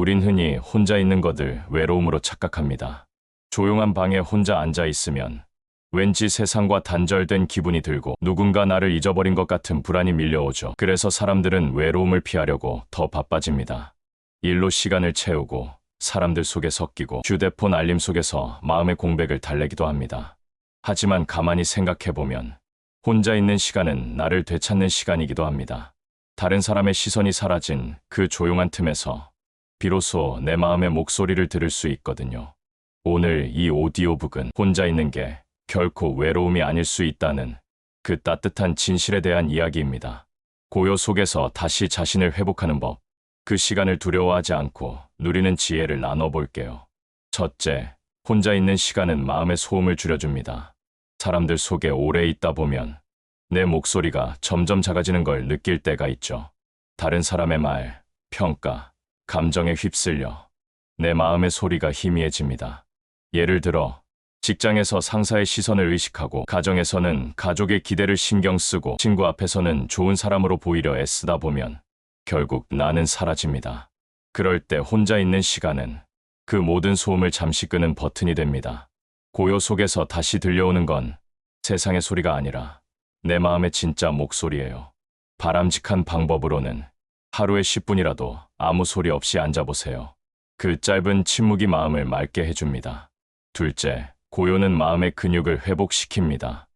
우린 흔히 혼자 있는 것을 외로움으로 착각합니다. 조용한 방에 혼자 앉아 있으면 왠지 세상과 단절된 기분이 들고 누군가 나를 잊어버린 것 같은 불안이 밀려오죠. 그래서 사람들은 외로움을 피하려고 더 바빠집니다. 일로 시간을 채우고 사람들 속에 섞이고 휴대폰 알림 속에서 마음의 공백을 달래기도 합니다. 하지만 가만히 생각해보면 혼자 있는 시간은 나를 되찾는 시간이기도 합니다. 다른 사람의 시선이 사라진 그 조용한 틈에서 비로소 내 마음의 목소리를 들을 수 있거든요. 오늘 이 오디오북은 혼자 있는 게 결코 외로움이 아닐 수 있다는 그 따뜻한 진실에 대한 이야기입니다. 고요 속에서 다시 자신을 회복하는 법, 그 시간을 두려워하지 않고 누리는 지혜를 나눠볼게요. 첫째, 혼자 있는 시간은 마음의 소음을 줄여줍니다. 사람들 속에 오래 있다 보면 내 목소리가 점점 작아지는 걸 느낄 때가 있죠. 다른 사람의 말, 평가, 감정에 휩쓸려 내 마음의 소리가 희미해집니다. 예를 들어, 직장에서 상사의 시선을 의식하고, 가정에서는 가족의 기대를 신경 쓰고, 친구 앞에서는 좋은 사람으로 보이려 애쓰다 보면 결국 나는 사라집니다. 그럴 때 혼자 있는 시간은 그 모든 소음을 잠시 끄는 버튼이 됩니다. 고요 속에서 다시 들려오는 건 세상의 소리가 아니라 내 마음의 진짜 목소리예요. 바람직한 방법으로는 하루에 10분이라도 아무 소리 없이 앉아보세요. 그 짧은 침묵이 마음을 맑게 해줍니다. 둘째, 고요는 마음의 근육을 회복시킵니다.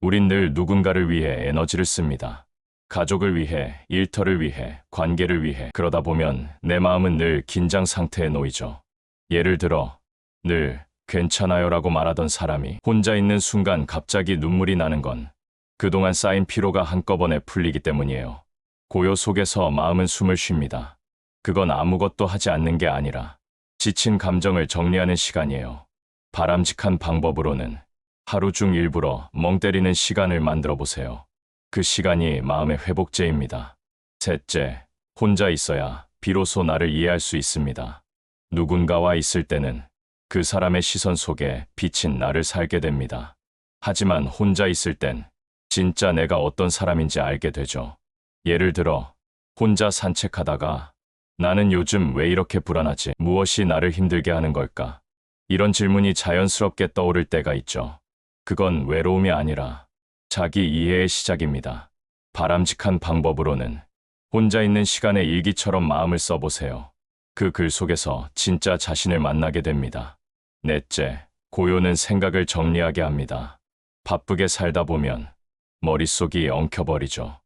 우린 늘 누군가를 위해 에너지를 씁니다. 가족을 위해, 일터를 위해, 관계를 위해. 그러다 보면 내 마음은 늘 긴장 상태에 놓이죠. 예를 들어, 늘 괜찮아요 라고 말하던 사람이 혼자 있는 순간 갑자기 눈물이 나는 건 그동안 쌓인 피로가 한꺼번에 풀리기 때문이에요. 고요 속에서 마음은 숨을 쉽니다. 그건 아무것도 하지 않는 게 아니라 지친 감정을 정리하는 시간이에요. 바람직한 방법으로는 하루 중 일부러 멍 때리는 시간을 만들어 보세요. 그 시간이 마음의 회복제입니다. 셋째, 혼자 있어야 비로소 나를 이해할 수 있습니다. 누군가와 있을 때는 그 사람의 시선 속에 비친 나를 살게 됩니다. 하지만 혼자 있을 땐 진짜 내가 어떤 사람인지 알게 되죠. 예를 들어, 혼자 산책하다가 나는 요즘 왜 이렇게 불안하지? 무엇이 나를 힘들게 하는 걸까? 이런 질문이 자연스럽게 떠오를 때가 있죠. 그건 외로움이 아니라 자기 이해의 시작입니다. 바람직한 방법으로는 혼자 있는 시간에 일기처럼 마음을 써보세요. 그 글 속에서 진짜 자신을 만나게 됩니다. 넷째, 고요는 생각을 정리하게 합니다. 바쁘게 살다 보면 머릿속이 엉켜버리죠.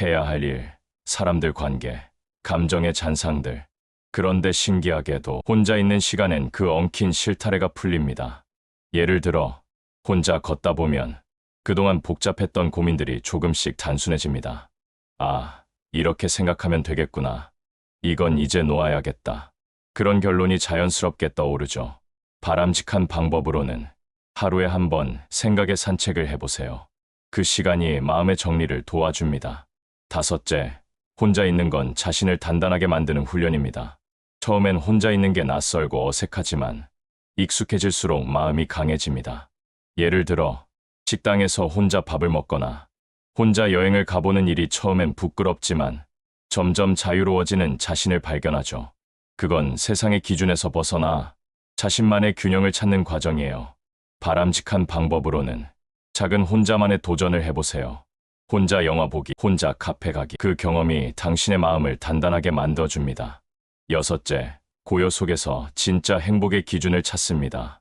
해야 할 일, 사람들 관계, 감정의 잔상들. 그런데 신기하게도 혼자 있는 시간엔 그 엉킨 실타래가 풀립니다. 예를 들어, 혼자 걷다 보면 그동안 복잡했던 고민들이 조금씩 단순해집니다. 아, 이렇게 생각하면 되겠구나. 이건 이제 놓아야겠다. 그런 결론이 자연스럽게 떠오르죠. 바람직한 방법으로는 하루에 한 번 생각의 산책을 해보세요. 그 시간이 마음의 정리를 도와줍니다. 다섯째, 혼자 있는 건 자신을 단단하게 만드는 훈련입니다. 처음엔 혼자 있는 게 낯설고 어색하지만 익숙해질수록 마음이 강해집니다. 예를 들어, 식당에서 혼자 밥을 먹거나 혼자 여행을 가보는 일이 처음엔 부끄럽지만 점점 자유로워지는 자신을 발견하죠. 그건 세상의 기준에서 벗어나 자신만의 균형을 찾는 과정이에요. 바람직한 방법으로는 작은 혼자만의 도전을 해보세요. 혼자 영화 보기, 혼자 카페 가기. 그 경험이 당신의 마음을 단단하게 만들어줍니다. 여섯째, 고요 속에서 진짜 행복의 기준을 찾습니다.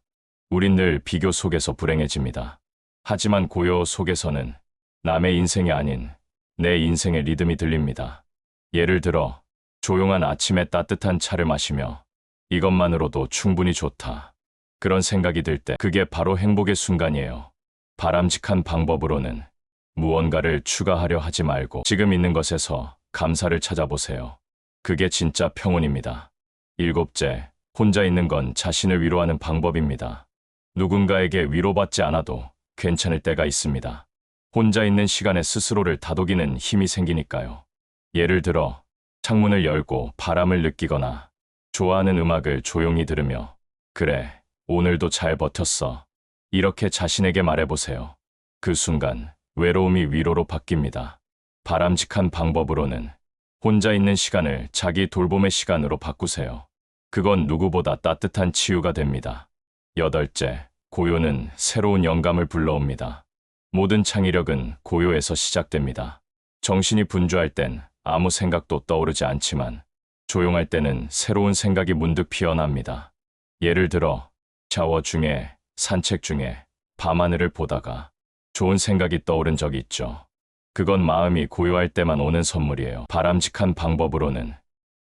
우린 늘 비교 속에서 불행해집니다. 하지만 고요 속에서는 남의 인생이 아닌 내 인생의 리듬이 들립니다. 예를 들어, 조용한 아침에 따뜻한 차를 마시며 이것만으로도 충분히 좋다. 그런 생각이 들 때 그게 바로 행복의 순간이에요. 바람직한 방법으로는 무언가를 추가하려 하지 말고 지금 있는 것에서 감사를 찾아보세요. 그게 진짜 평온입니다. 일곱째, 혼자 있는 건 자신을 위로하는 방법입니다. 누군가에게 위로받지 않아도 괜찮을 때가 있습니다. 혼자 있는 시간에 스스로를 다독이는 힘이 생기니까요. 예를 들어, 창문을 열고 바람을 느끼거나 좋아하는 음악을 조용히 들으며, 그래, 오늘도 잘 버텼어. 이렇게 자신에게 말해보세요. 그 순간, 외로움이 위로로 바뀝니다. 바람직한 방법으로는 혼자 있는 시간을 자기 돌봄의 시간으로 바꾸세요. 그건 누구보다 따뜻한 치유가 됩니다. 여덟째, 고요는 새로운 영감을 불러옵니다. 모든 창의력은 고요에서 시작됩니다. 정신이 분주할 땐 아무 생각도 떠오르지 않지만 조용할 때는 새로운 생각이 문득 피어납니다. 예를 들어 샤워 중에 산책 중에 밤하늘을 보다가 좋은 생각이 떠오른 적이 있죠. 그건 마음이 고요할 때만 오는 선물이에요. 바람직한 방법으로는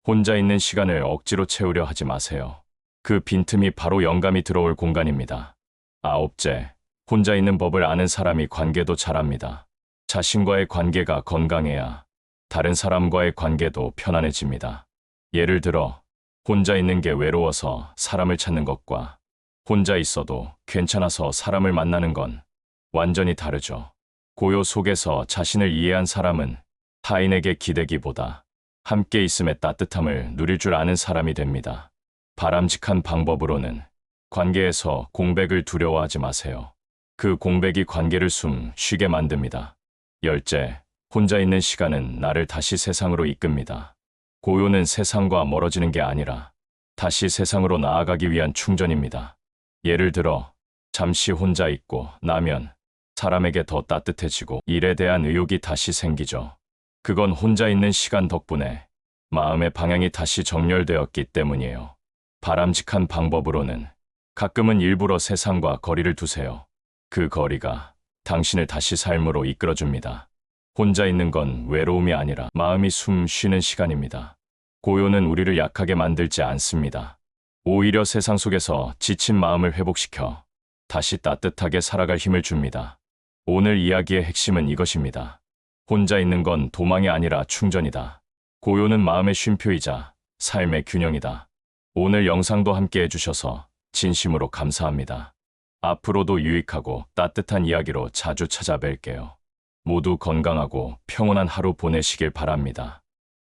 혼자 있는 시간을 억지로 채우려 하지 마세요. 그 빈틈이 바로 영감이 들어올 공간입니다. 아홉째, 혼자 있는 법을 아는 사람이 관계도 잘합니다. 자신과의 관계가 건강해야 다른 사람과의 관계도 편안해집니다. 예를 들어, 혼자 있는 게 외로워서 사람을 찾는 것과 혼자 있어도 괜찮아서 사람을 만나는 건 완전히 다르죠. 고요 속에서 자신을 이해한 사람은 타인에게 기대기보다 함께 있음의 따뜻함을 누릴 줄 아는 사람이 됩니다. 바람직한 방법으로는 관계에서 공백을 두려워하지 마세요. 그 공백이 관계를 숨 쉬게 만듭니다. 열째, 혼자 있는 시간은 나를 다시 세상으로 이끕니다. 고요는 세상과 멀어지는 게 아니라 다시 세상으로 나아가기 위한 충전입니다. 예를 들어, 잠시 혼자 있고 나면 사람에게 더 따뜻해지고 일에 대한 의욕이 다시 생기죠. 그건 혼자 있는 시간 덕분에 마음의 방향이 다시 정렬되었기 때문이에요. 바람직한 방법으로는 가끔은 일부러 세상과 거리를 두세요. 그 거리가 당신을 다시 삶으로 이끌어줍니다. 혼자 있는 건 외로움이 아니라 마음이 숨 쉬는 시간입니다. 고요는 우리를 약하게 만들지 않습니다. 오히려 세상 속에서 지친 마음을 회복시켜 다시 따뜻하게 살아갈 힘을 줍니다. 오늘 이야기의 핵심은 이것입니다. 혼자 있는 건 도망이 아니라 충전이다. 고요는 마음의 쉼표이자 삶의 균형이다. 오늘 영상도 함께 해주셔서 진심으로 감사합니다. 앞으로도 유익하고 따뜻한 이야기로 자주 찾아뵐게요. 모두 건강하고 평온한 하루 보내시길 바랍니다.